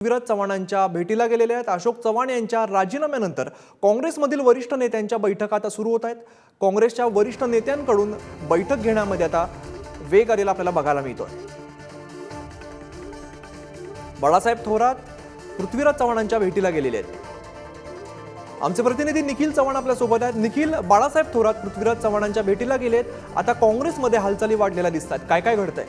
पृथ्वीराज चव्हाणांच्या भेटीला गेलेले आहेत. अशोक चव्हाण यांच्या राजीनाम्यानंतर काँग्रेसमधील वरिष्ठ नेत्यांच्या बैठका आता सुरू होत आहेत. काँग्रेसच्या वरिष्ठ नेत्यांकडून बैठक घेण्यामध्ये आता वेग आलेला आपल्याला बघायला मिळतोय. बाळासाहेब थोरात पृथ्वीराज चव्हाणांच्या भेटीला गेलेले आहेत. आमचे प्रतिनिधी निखिल चव्हाण आपल्यासोबत आहेत. निखिल बाळासाहेब थोरात पृथ्वीराज चव्हाणांच्या भेटीला गेलेत. आता काँग्रेसमध्ये हालचाली वाढलेल्या दिसतात. काय काय घडतंय?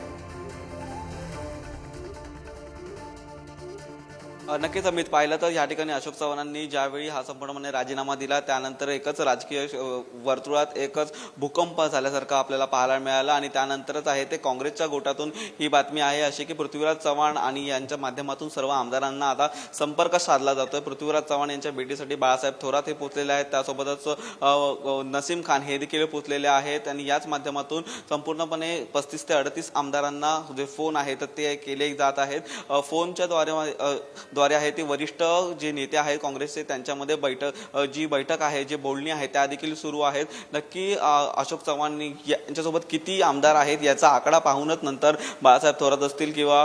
नक्कीच अमित पाहिलं तर या ठिकाणी अशोक चव्हाणांनी ज्यावेळी हा संपूर्णपणे राजीनामा दिला त्यानंतर एकच राजकीय वर्तुळात एकच भूकंप झाल्यासारखं आपल्याला पाहायला मिळाला आणि त्यानंतरच आहे ते काँग्रेसच्या गोटातून ही बातमी आहे अशी की पृथ्वीराज चव्हाण आणि यांच्या माध्यमातून सर्व आमदारांना आता संपर्क साधला जातोय. पृथ्वीराज चव्हाण यांच्या भेटीसाठी बाळासाहेब थोरात हे पोचलेले आहेत. त्यासोबतच नसीम खान हे देखील पोचलेले आहेत आणि याच माध्यमातून संपूर्णपणे पस्तीस ते अडतीस आमदारांना जे फोन आहेत तर ते केले जात आहेत. फोनच्या द्वारे द्वारे आहे ते वरिष्ठ जे नेते आहेत काँग्रेसचे त्यांच्यामध्ये बैठक जी बैठक आहे जे बोलणी आहे त्या देखील सुरू आहेत. नक्की अशोक चव्हाण यांच्यासोबत किती आमदार आहेत याचा आकडा पाहूनच नंतर बाळासाहेब थोरात असतील किंवा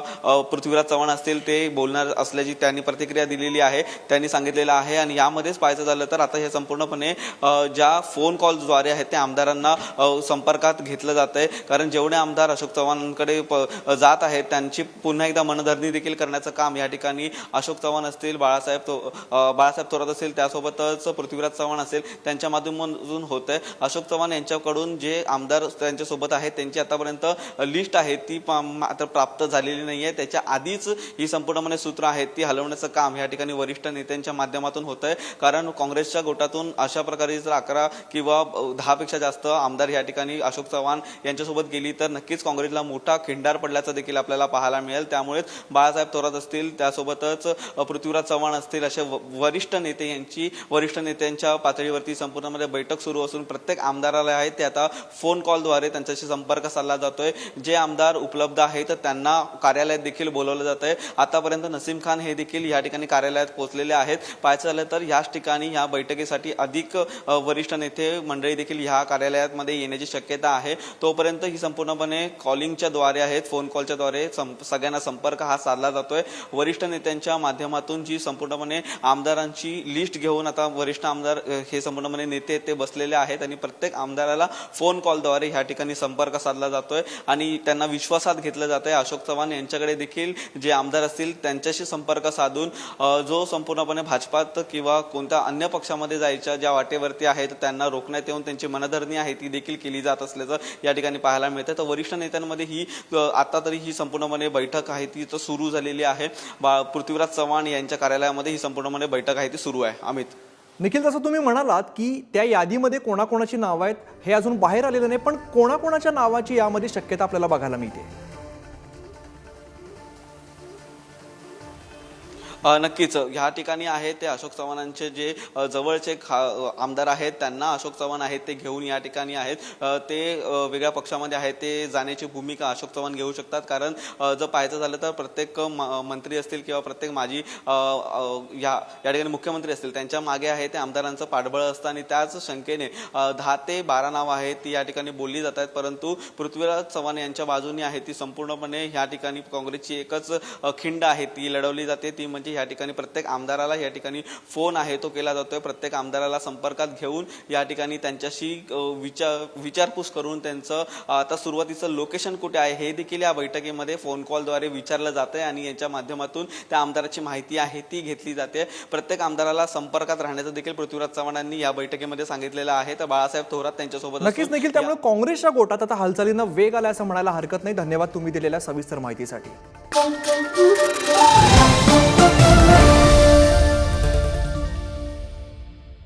पृथ्वीराज चव्हाण असतील ते बोलणार असल्याची त्यांनी प्रतिक्रिया दिलेली आहे त्यांनी सांगितलेलं आहे. आणि यामध्येच पाहायचं झालं तर आता हे संपूर्णपणे ज्या फोन कॉलद्वारे आहेत त्या आमदारांना संपर्कात घेतलं जात आहे कारण जेवढे आमदार अशोक चव्हाणांकडे प- जात आहेत त्यांची पुन्हा एकदा मनधरणी देखील करण्याचं काम या ठिकाणी अशोक अशोक चव्हाण असतील बाळासाहेब तो बाळासाहेब थोरात असतील त्यासोबतच पृथ्वीराज चव्हाण असेल त्यांच्या माध्यमातून होत आहे अशोक चव्हाण यांच्याकडून जे आमदार त्यांच्यासोबत आहेत त्यांची आतापर्यंत लिस्ट आहे ती प- मात्र प्राप्त झालेली नाही आहे त्याच्या आधीच ही संपूर्णपणे सूत्र आहेत ती हलवण्याचं काम या ठिकाणी वरिष्ठ नेत्यांच्या माध्यमातून होत आहे कारण काँग्रेसच्या गोटातून अशा प्रकारे जर अकरा किंवा दहापेक्षा जास्त आमदार या ठिकाणी अशोक चव्हाण यांच्यासोबत गेली तर नक्कीच काँग्रेसला मोठा खिंडार पडल्याचं देखील आपल्याला पाहायला मिळेल. त्यामुळेच बाळासाहेब थोरात असतील त्यासोबतच अ, पृथ्वीराज चव्हाण असतील असे व- वरिष्ठ नेते यांची वरिष्ठ नेत्यांच्या पातळीवरती संपूर्णमध्ये बैठक सुरू असून प्रत्येक आमदाराला आहे ते आता फोन कॉलद्वारे त्यांच्याशी संपर्क साधला जातोय. जे आमदार उपलब्ध आहेत त्यांना कार्यालयात देखील बोलवलं जात आहे आतापर्यंत नसीम खान हे देखील या ठिकाणी कार्यालयात पोहोचलेले आहेत. पाहायचं झालं तर याच ठिकाणी या बैठकीसाठी अधिक वरिष्ठ नेते मंडळी देखील ह्या कार्यालयामध्ये येण्याची शक्यता आहे. तोपर्यंत ही संपूर्णपणे कॉलिंगच्या द्वारे आहेत फोन कॉलच्या द्वारे सगळ्यांना संपर्क हा साधला जातोय. वरिष्ठ नेत्यांच्या माध्यमातून जी संपूर्णपणे आमदारांची लिस्ट घेऊन आता वरिष्ठ आमदार हे संपूर्णपणे नेते आहेत ते बसलेले आहेत आणि प्रत्येक आमदाराला फोन कॉलद्वारे ह्या ठिकाणी संपर्क साधला जातोय आणि त्यांना विश्वासात घेतलं जात आहे अशोक चव्हाण यांच्याकडे देखील जे आमदार असतील त्यांच्याशी संपर्क साधून जो संपूर्णपणे भाजपात किंवा कोणत्या अन्य पक्षामध्ये जायच्या ज्या वाटेवरती आहेत त्यांना रोखण्यात येऊन त्यांची मनधरणी आहे ती देखील केली जात असल्याचं या ठिकाणी पाहायला मिळतं तर वरिष्ठ नेत्यांमध्ये ही आता तरी ही संपूर्णपणे बैठक आहे ती तर सुरू झालेली आहे. बा पृथ्वीराज चव्हाण यांच्या कार्यालयामध्ये ही संपूर्णपणे बैठक आहे ती सुरू आहे. अमित. निखिल जसं तुम्ही म्हणालात की त्या यादीमध्ये कोणाकोणाची नावं आहेत हे अजून बाहेर आलेलं नाही पण कोणाकोणाच्या नावाची यामध्ये शक्यता आपल्याला बघायला मिळते? नक्कीच. ह्या ठिकाणी आहे ते अशोक चव्हाणांचे जे जवळचे खा आमदार आहेत त्यांना अशोक चव्हाण आहेत ते घेऊन या ठिकाणी आहेत. ते वेगळ्या पक्षामध्ये आहेत ते जाण्याची भूमिका अशोक चव्हाण घेऊ शकतात. कारण जर पाहायचं झालं तर प्रत्येक म- मंत्री असतील किंवा प्रत्येक माजी या या ठिकाणी मुख्यमंत्री असतील त्यांच्या मागे आहे ते आमदारांचं पाठबळ असतं आणि त्याच शंकेने दहा ते बारा नावं आहेत ती या ठिकाणी बोलली जात आहेत. परंतु पृथ्वीराज चव्हाण यांच्या बाजूनी आहे ती संपूर्णपणे ह्या ठिकाणी काँग्रेसची एकच खिंड आहे ती लढवली जाते. ती म्हणजे या ठिकाणी प्रत्येक आमदाराला या ठिकाणी फोन आहे तो केला जातोय. प्रत्येक आमदाराला संपर्कात घेऊन या ठिकाणी त्यांच्याशी विचार विचारपूस करून त्यांचं आता सुरुवातीचं लोकेशन कुठे आहे हे देखील या बैठकीमध्ये फोन कॉलद्वारे विचारलं जातंय आणि यांच्या माध्यमातून त्या आमदाराची माहिती आहे ती घेतली जाते. प्रत्येक आमदाराला संपर्कात राहण्याचं देखील पृथ्वीराज चव्हाणांनी या बैठकीमध्ये सांगितलेलं आहे. तर बाळासाहेब थोरात त्यांच्यासोबत नक्कीच निखिल त्यामुळे काँग्रेसच्या गोटात आता हालचालींना वेग आला असं म्हणायला हरकत नाही. धन्यवाद तुम्ही दिलेल्या सविस्तर माहितीसाठी.